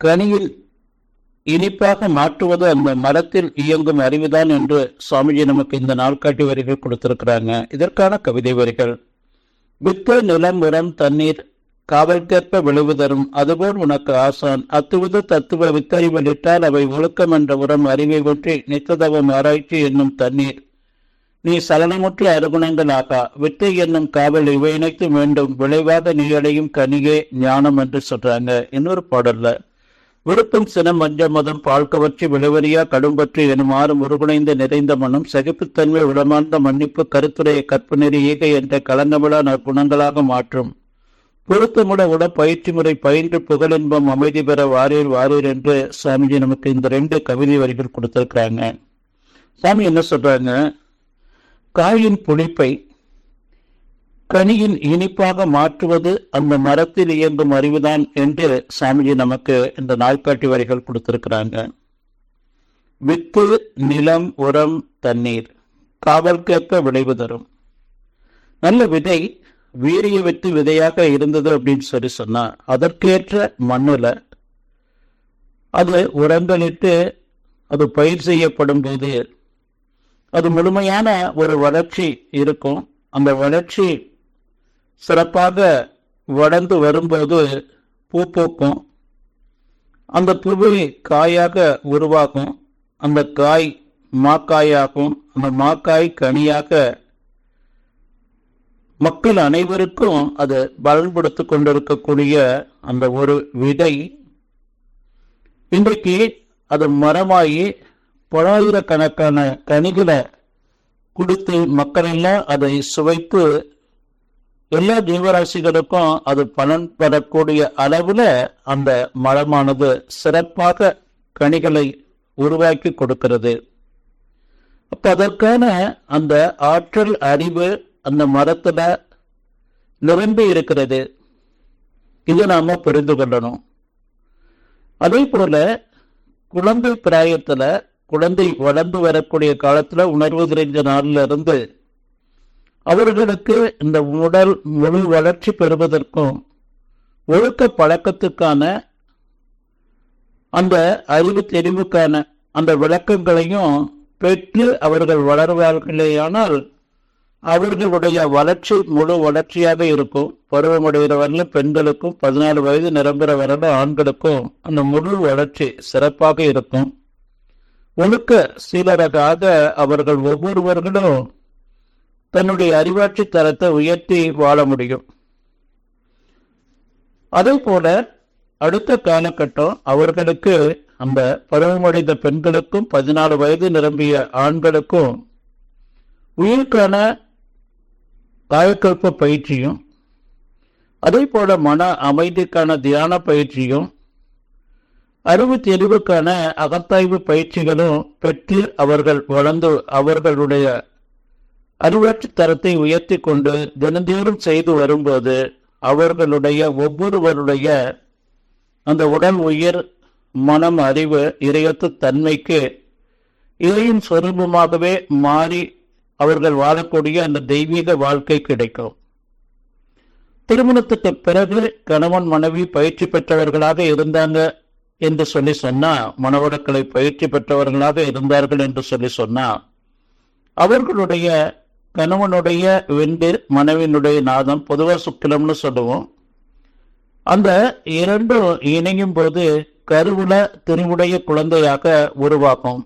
கனியில் இனிப்பாக மாற்றுவது அந்த மரத்தில் இயங்கும் அறிவுதான் என்று சுவாமிஜி நமக்கு இந்த நாள்காட்டி வரிகள் கொடுத்திருக்கிறாங்க. இதற்கான கவிதை வரிகள். வித்து நிலம் உரம் தண்ணீர் காவல்கேற்ப விழுவுதரும் அதுபோல் உனக்கு ஆசான். அத்துவது தத்துவ வித்தறிவலிட்டால் அவை ஒழுக்கம் என்ற உரம் அறிவை ஒற்றி நித்ததவம் ஆராய்ச்சி என்னும் தண்ணீர். நீ சலனமுற்ற அருகுணங்கள் ஆகா. வித்தை என்னும் காவல் இவை இணைத்து வேண்டும் விளைவாத நீ அடையும் கனியே ஞானம் என்று சொல்றாங்க. இன்னொரு பாடல்ல. விருப்பம் சினம் மஞ்சள் மதம் பால்கவற்றி விளவரியா கடும்பற்றி எனுமாறும் ஆறும் நிறைந்த மனம் சகிப்புத்தன்மை உளமார்ந்த மன்னிப்பு கருத்துடைய கற்புநெறி ஈகை என்ற கலந்தமிழா குணங்களாக மாற்றும். பொருத்தமுட உட பயிற்சி முறை பயின்று புகழின்பம் அமைதி பெற வாரீர் வாரீர் என்று சாமிஜி நமக்கு இந்த ரெண்டு கவிதை வரிகள் கொடுத்திருக்கிறாங்க. சாமி என்ன சொல்றாங்க? காயின் புளிப்பை கனியின் இனிப்பாக மாற்றுவது அந்த மரத்தில் இயங்கும் அறிவுதான் என்று சாமிஜி நமக்கு இந்த நாள்காட்டி வரிகள் கொடுத்திருக்கிறாங்க. வித்து நிலம் உரம் தண்ணீர் காவல்கேற்ப விளைவு தரும். நல்ல விதை வீரிய வித்து விதையாக இருந்தது அப்படின்னு சொல்லி சொன்னா அதற்கேற்ற மண்ணில் அது உரங்களிட்டு அது பயிர் செய்யப்படும் போது அது முழுமையான ஒரு வளர்ச்சி இருக்கும். அந்த வளர்ச்சி சிறப்பாக வளர்ந்து வரும்போது பூ பூக்கும். அந்த பூவை காயாக உருவாகும் அந்த காய் மாக்காயாகும். அந்த மாக்காய் கனியாக மக்கள் அனைவருக்கும் அது பலன்படுத்தி கொண்டிருக்கக்கூடிய அந்த ஒரு விதை. இன்றைக்கு அது மரமாகி பலாயிரக்கணக்கான கனிகளை கொடுத்து மக்கள் எல்லாம் அதை சுவைத்து எல்லா ஜீவராசிகளுக்கும் அது பலன் பெறக்கூடிய அளவுல அந்த மரமானது சிறப்பாக கனிகளை உருவாக்கி கொடுக்கிறது. அப்ப அதற்கான அந்த ஆற்றல் அறிவு அந்த மரத்துல நிரம்பி இருக்கிறது. இதை நாம புரிந்து கொள்ளணும். அதே போல குழந்தை பிராயத்துல குழந்தை வளர்ந்து வரக்கூடிய காலத்துல உணர்வு தெரிஞ்ச நாள்ல இருந்து அவர்களுக்கு இந்த உடல் முழு வளர்ச்சி பெறுவதற்கும் ஒழுக்க பழக்கத்துக்கான அந்த அறிவு தெளிவுக்கான அந்த விளக்கங்களையும் பெற்று அவர்கள் வளர்வார்களேயானால் அவர்களுடைய வளர்ச்சி முழு வளர்ச்சியாக இருக்கும். பருவமடைகிற வரலும் பெண்களுக்கும் பதினாலு வயது நிரம்புகிற வரலும் ஆண்களுக்கும் அந்த முழு வளர்ச்சி சிறப்பாக இருக்கும். ஒழுக்க சீலராக அவர்கள் ஒவ்வொருவர்களும் தன்னுடைய அறிவாட்சி தரத்தை உயர்த்தி வாழ முடியும். அதே போல அடுத்த காலகட்டம் அவர்களுக்கு அந்த பருவமடைந்த பெண்களுக்கும் பதினாலு வயது நிரம்பிய ஆண்களுக்கும் உயிருக்கான காயக்கல்ப பயிற்சியும் அதே போல மன அமைதிக்கான தியான பயிற்சியும் அறிவு தெளிவுக்கான அகத்தாய்வு பயிற்சிகளும் பெற்று அவர்கள் வளர்ந்து அவர்களுடைய அறிவாட்சி தரத்தை உயர்த்தி கொண்டு தினந்தோறும் செய்து வரும்போது அவர்களுடைய ஒவ்வொருவருடைய அந்த உடல் உயிர் மனம் அறிவு இறையத்து தன்மைக்கு இறையின் சொரூபமாகவே மாறி அவர்கள் வாழக்கூடிய அந்த தெய்வீக வாழ்க்கை கிடைக்கும். திருமணத்துக்கு பிறகு கணவன் மனைவி பயிற்சி பெற்றவர்களாக இருந்தாங்க என்று சொல்லி சொன்னா மனவடக்களை பயிற்சி பெற்றவர்களாக இருந்தார்கள் என்று சொல்லி சொன்னா அவர்களுடைய கணவனுடைய வெண்டு மனைவினுடைய நாதம் பொதுவாக சுக்கிலம்னு சொல்லுவோம். அந்த இரண்டும் இணையும் போது கருவுல திருவுடைய குழந்தையாக உருவாக்கும்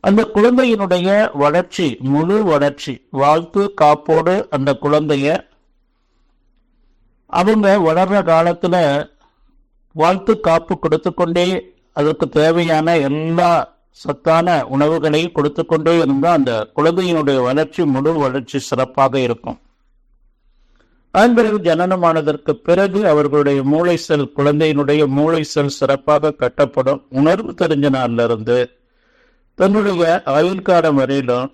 அந்த குழந்தையினுடைய வளர்ச்சி முழு வளர்ச்சி வாழ்த்து காப்போடு அந்த குழந்தைய அவங்க வளர்ற காலத்துல வாழ்த்து காப்பு கொடுத்து கொண்டே அதற்கு தேவையான எல்லா சத்தான உணவுகளை கொடுத்து கொண்டே இருந்தால் அந்த குழந்தையினுடைய வளர்ச்சி முழு வளர்ச்சி சிறப்பாக இருக்கும். அதன் பிறகு ஜனனமானதற்கு பிறகு அவர்களுடைய மூளை செல் குழந்தையினுடைய மூளை செல் சிறப்பாக கட்டப்படும். உணர்வு தெரிஞ்ச நாளிலிருந்து தன்னுடைய ஆயுள் காலம் வரையிலும்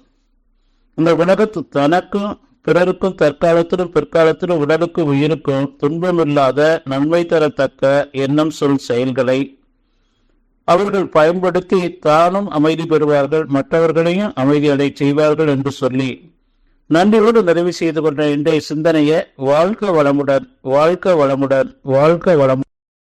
இந்த உலகத்து தனக்கும் பிறருக்கும் தற்காலத்திலும் பிற்காலத்திலும் உடலுக்கும் உயிருக்கும் துன்பமில்லாத நன்மை தரத்தக்க எண்ணம் சொல் செயல்களை அவர்கள் பயன்படுத்தி தானும் அமைதி பெறுவார்கள் மற்றவர்களையும் அமைதி அடை செய்வார்கள் என்று சொல்லி நன்றியோடு நிறைவு செய்து கொண்ட இன்றைய சிந்தனையை வாழ்க்க வளமுடன் வாழ்க்க வளமுடன் வாழ்க்க வளம்